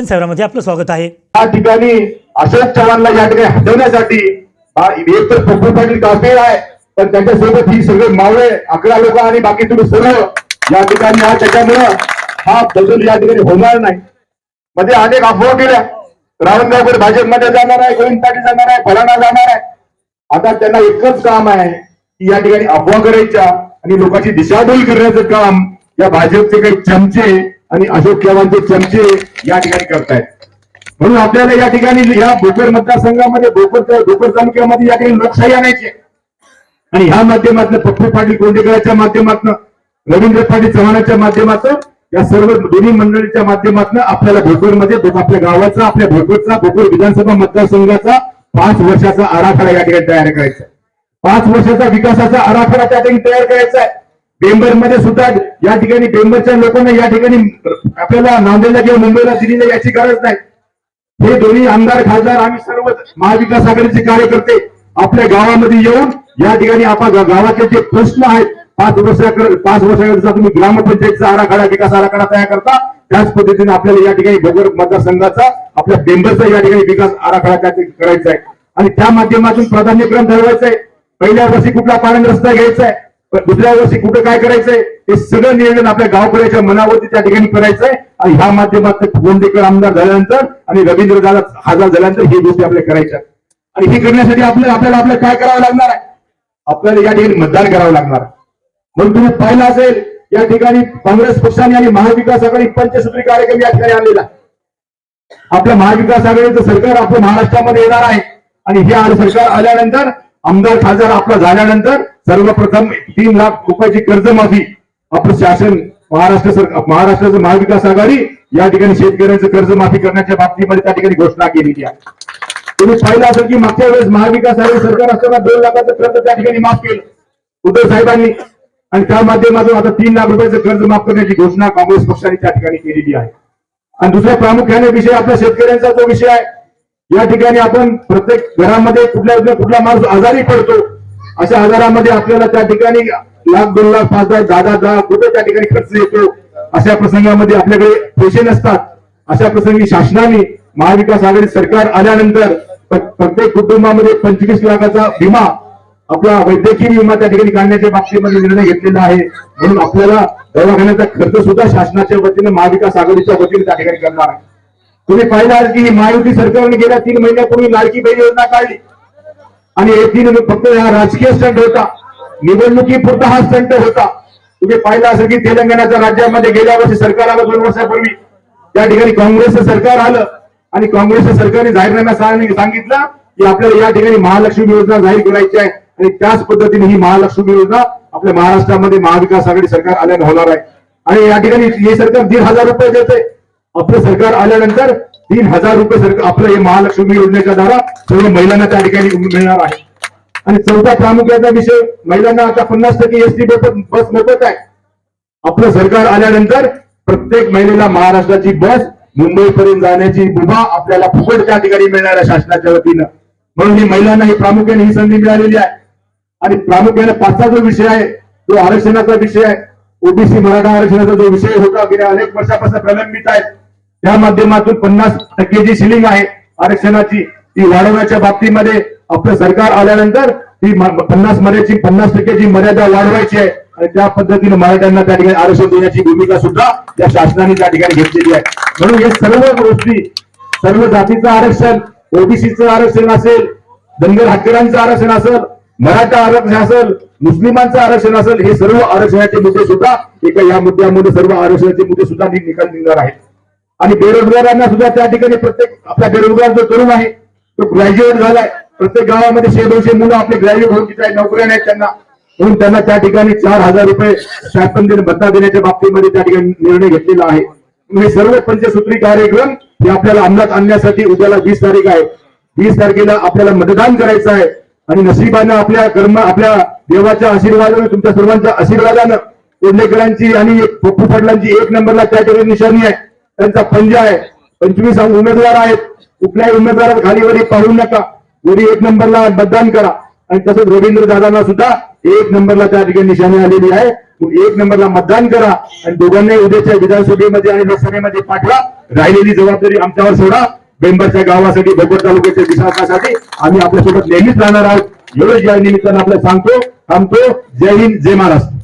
दर्शन सेवरामध्ये आपलं स्वागत आहे. या ठिकाणी अशोक चव्हाणला या ठिकाणी हटवण्यासाठी एक तर पप्पू पाटील काफेर आहे पण त्याच्यासोबत ही सगळे मावळे अकरा लोक आणि बाकी तुम्ही सर्व या ठिकाणी हा त्याच्यामुळं हा बदल या ठिकाणी होणार नाही. मध्ये अनेक अफवा केल्या. रावणगावकर भाजपमध्ये जाणार आहे गोविंद पाटील जाणार आहे फलाना जाणार आहे. आता त्यांना एकच काम आहे की या ठिकाणी अफवा करायच्या आणि लोकांची दिशाभूल करण्याचं काम. या भाजपचे काही चमचे आणि अशोक चव्हाणचे चमचे या ठिकाणी करतायत. म्हणून आपल्याला या ठिकाणी या भोकर मतदारसंघामध्ये भोकर भोकर तालुक्यामध्ये या ठिकाणी लोकशाही आणायची आणि ह्या माध्यमातून पप्पू पाटील कोंडेकरांच्या माध्यमातून रवींद्र पाटील चव्हाणाच्या माध्यमातून या सर्व दोन्ही मंडळीच्या माध्यमातून आपल्याला भोकरमध्ये आपल्या गावाचा आपल्या भोकरचा भोकर विधानसभा मतदारसंघाचा पाच वर्षाचा आराखडा या ठिकाणी तयार करायचा पाच वर्षाचा विकासाचा आराखडा त्या ठिकाणी तयार करायचा आहे. बेंबरमध्ये सुद्धा या ठिकाणी बेंबरच्या लोकांना या ठिकाणी आपल्याला नांदेडला किंवा मुंबईला दिलेल्या याची गरज नाही. हे दोन्ही आमदार खासदार आम्ही सर्व महाविकास आघाडीचे कार्यकर्ते आपल्या गावामध्ये येऊन या ठिकाणी आपण गावाचे जे प्रश्न आहेत पाच वर्षाकडे पाच वर्षाकरता तुम्ही ग्रामपंचायतचा आराखडा विकास आराखडा तयार करता त्याच पद्धतीने आपल्याला या ठिकाणी भोगर मतदारसंघाचा आपल्या बेंबरचा या ठिकाणी विकास आराखडा त्या करायचा आहे. आणि त्या माध्यमातून प्राधान्यक्रम ठरवायचा आहे. पहिल्या वर्षी कुठला पाणी रस्ता घ्यायचा आहे. दुसऱ्या वर्षी कुठं काय करायचंय? हे सगळं नियोजन आपल्या गावकऱ्याच्या मनावरती त्या ठिकाणी करायचंय. आणि ह्या माध्यमात गोंदेकर आमदार झाल्यानंतर आणि रवींद्र दादा हजार झाल्यानंतर हे गोष्टी आपल्याला करायच्या. आणि हे करण्यासाठी आपल्याला आपल्याला आपल्याला काय करावं लागणार आहे? आपल्याला या ठिकाणी मतदान करावं लागणार म्हणून तुम्ही पाहिलं असेल या ठिकाणी काँग्रेस पक्षाने आणि महाविकास आघाडी पंचसूत्री कार्यक्रम या ठिकाणी आणलेला आपल्या महाविकास आघाडीचं सरकार आपलं महाराष्ट्रामध्ये येणार आहे. आणि हे सरकार आल्यानंतर आमदार खासदार आपला झाल्यानंतर सर्वप्रथम तीन लाख रुपयाची कर्जमाफी आपलं शासन महाराष्ट्र सरकार महाराष्ट्राचं महाविकास आघाडी या ठिकाणी शेतकऱ्यांचं कर्जमाफी करण्याच्या बाबतीमध्ये त्या ठिकाणी घोषणा केलेली आहे. तुम्ही पाहिलं असेल की मागच्या वेळेस महाविकास आघाडी सरकार असताना दोन लाखाचं कर्ज त्या ठिकाणी माफ केलं उद्धव साहेबांनी. आणि त्या माध्यमातून आता तीन लाख रुपयाचं कर्ज माफ करण्याची घोषणा काँग्रेस पक्षाने त्या ठिकाणी केलेली आहे. आणि दुसरा प्रामुख्याने विषय आपल्या शेतकऱ्यांचा जो विषय आहे या ठिकाणी आपण प्रत्येक घरामध्ये कुठल्या कुठला माणूस आजारी पडतो अशा आजारामध्ये आपल्याला त्या ठिकाणी लाख दोन लाख पाच लाख दहा दहा दहा कुठे त्या ठिकाणी खर्च येतो अशा प्रसंगामध्ये आपल्याकडे पैसे नसतात. अशा प्रसंगी शासनाने महाविकास आघाडी सरकार आल्यानंतर प्रत्येक कुटुंबामध्ये पंचवीस लाखाचा विमा आपला वैद्यकीय विमा त्या ठिकाणी काढण्याच्या बाबतीमध्ये निर्णय घेतलेला आहे. म्हणून आपल्याला दवाखान्याचा खर्च सुद्धा शासनाच्या वतीने महाविकास आघाडीच्या वतीने त्या ठिकाणी करणार आहे. तुम्ही पाहिला की महायुती सरकारने गेल्या तीन महिन्यापूर्वी लाडकी बहीण योजना काढली. आणि हे तीन फक्त हा राजकीय स्टंट होता. निवडणुकीपुरता हा स्टंट होता. तुम्ही पाहिला असेल की तेलंगणाच्या राज्यामध्ये गेल्या वर्षी सरकार आलं दोन वर्षापूर्वी. त्या ठिकाणी काँग्रेसचं सरकार आलं. आणि काँग्रेसच्या सरकारने जाहीरनाम्यात सांगितलं की आपल्याला या ठिकाणी महालक्ष्मी योजना जाहीर करायची आहे. आणि त्याच पद्धतीने ही महालक्ष्मी योजना आपल्या महाराष्ट्रामध्ये महाविकास आघाडी सरकार आल्यानं होणार आहे. आणि या ठिकाणी हे सरकार दीड हजार रुपये देते आपलं सरकार आल्यानंतर तीन हजार रुपये सरकार आपलं हे महालक्ष्मी योजनेच्या द्वारा सर्व महिलांना त्या ठिकाणी मिळणार आहे. आणि चौथा प्रामुख्याचा विषय महिलांना आता पन्नास टक्के एसटी बस मोफत आहे. आपलं सरकार आल्यानंतर प्रत्येक महिलेला महाराष्ट्राची बस मुंबईपर्यंत जाण्याची मुभा आपल्याला फुकट त्या ठिकाणी मिळणार आहे शासनाच्या वतीनं. म्हणून ही महिलांना ही प्रामुख्याने ही संधी मिळालेली आहे. आणि प्रामुख्याने पाचचा जो विषय आहे तो आरक्षणाचा विषय आहे ओबीसी मराठा आरक्षणाचा जो विषय होता गेल्या अनेक वर्षापासून प्रलंबित आहे. त्या माध्यमातून पन्नास टक्के जी सिलिंग आहे आरक्षणाची ती वाढवण्याच्या बाबतीमध्ये आपलं सरकार आल्यानंतर ती पन्नास मर्याची पन्नास टक्क्याची मर्यादा वाढवायची आहे आणि त्या पद्धतीने मराठ्यांना त्या ठिकाणी आरक्षण देण्याची भूमिका सुद्धा त्या शासनाने त्या ठिकाणी घेतलेली आहे. म्हणून हे सर्व गोष्टी सर्व जातीचं आरक्षण ओबीसीचं आरक्षण असेल धनगर हटकरांचं आरक्षण असेल मराठा आरक्षण असेल मुस्लिमांचं आरक्षण असेल हे सर्व आरक्षणाचे मुद्दे सुद्धा एका या मुद्द्यामध्ये सर्व आरक्षणाचे मुद्दे सुद्धा निकाल निघणार आहेत. आणि बेरोजगारांना सुद्धा त्या ठिकाणी प्रत्येक आपला बेरोजगार जो तरुण आहे तो ग्रॅज्युएट झालाय. प्रत्येक गावामध्ये शे दोनशे मुलं आपले ग्रॅज्युएट होऊन तिथे नोकऱ्या नाहीत त्यांना. म्हणून त्यांना त्या ठिकाणी चार हजार रुपये शासन देणं भत्ता देण्याच्या बाबतीमध्ये त्या ठिकाणी निर्णय घेतलेला आहे. हे सर्व पंचसूत्री कार्यक्रम हे आपल्याला अंमलात आणण्यासाठी उद्याला वीस तारीख आहे. वीस तारखेला आपल्याला मतदान करायचं आहे. आणि नशिबानं आपल्या कर्म आपल्या देवाच्या आशीर्वादानं तुमच्या सर्वांच्या आशीर्वादानं कोंडेकरांची आणि पप्पू पाटलांची एक नंबरला त्या ठिकाणी निशाणी आहे. त्यांचा पंजा आहे. पंचवीस उमेदवार आहेत. कुठल्याही उमेदवारात खाली वरी पाहू नका. वरी एक नंबरला मतदान करा. आणि तसंच रवींद्र दादांना सुद्धा एक नंबरला त्या ठिकाणी निशाणी आलेली आहे. एक नंबरला मतदान करा आणि दोघांनाही उद्याच्या विधानसभेमध्ये आणि लोकसभेमध्ये पाठवा. राहिलेली जबाबदारी आमच्यावर सोडा. बेंबरच्या गावासाठी भोकर तालुक्याच्या विकासासाठी आम्ही आपल्यासोबत नेहमीच राहणार आहोत. एवढंच या निमित्तानं आपल्याला सांगतो थांबतो. जय हिंद जय महाराष्ट्र.